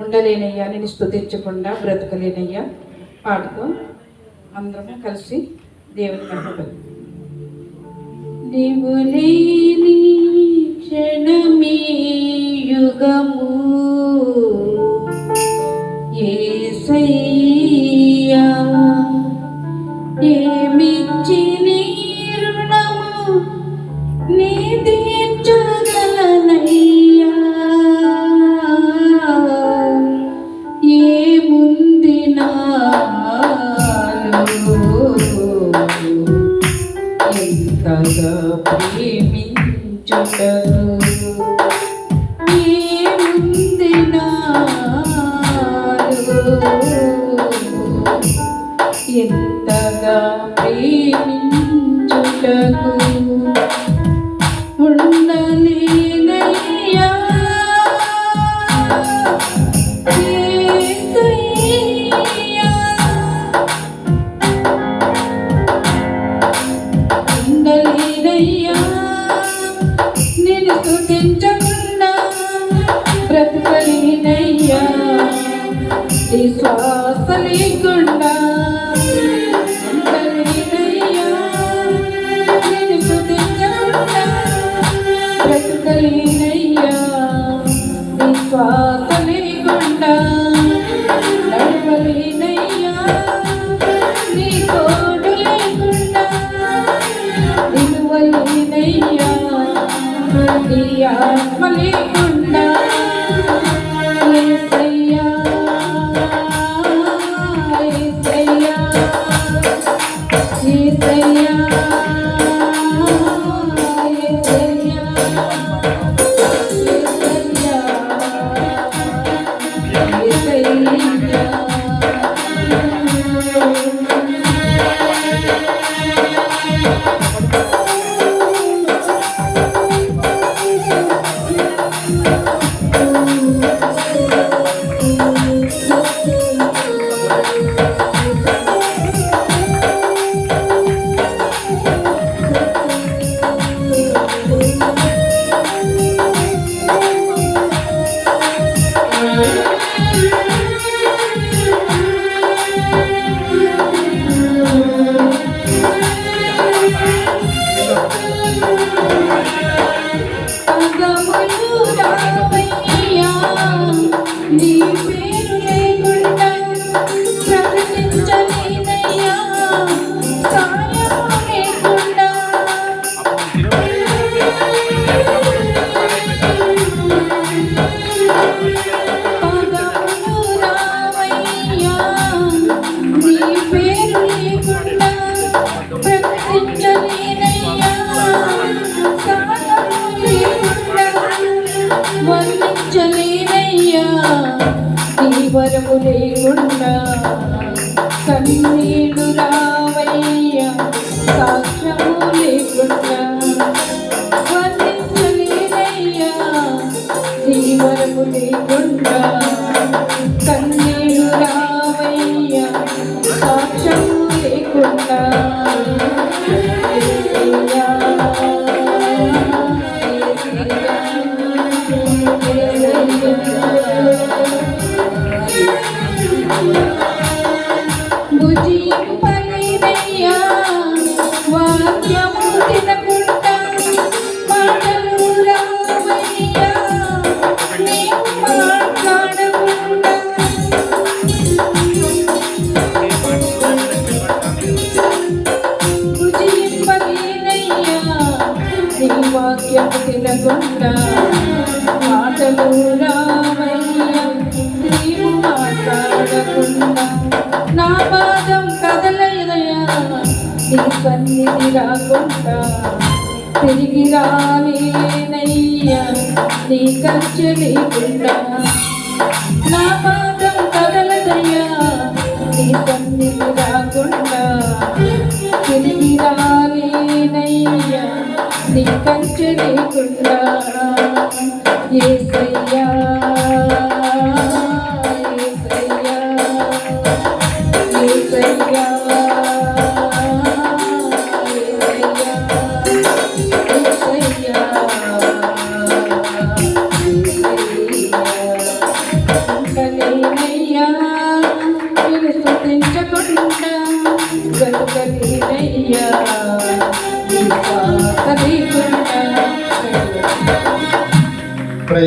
ఉండలేనయ్యా నేను స్థుతించకుండా బ్రతకలేనయ్యా. పాడుతూ అందరం కలిసి దేవుని మహిమపడు నీవు ప్రేమించుటకు ఏముంది ఎంతగా ప్రేమించుటకు నేను స్తుతించకుండా బ్రతకలేనయ్యా. ఈ శ్వాస లేకుండా శ్వాస నీ ఆత్మ వరము లేకుండా కన్నీడు రావయ్య సాక్ష్యము లేకుండా వర్ణించలేనయ్యా నీ వరము లేకుండా వాక్యము తినకుండా మాటలు నీవు మాట్లాడకుండా. నా పాదం కదలయ్యా నీ సన్నిధి రాకుండా. తిరిగి రాలేనయ్యా నీ కంచె లేకుండా. నా పాదం కదలదయ్యా నీ సన్నిధి రాకుండా.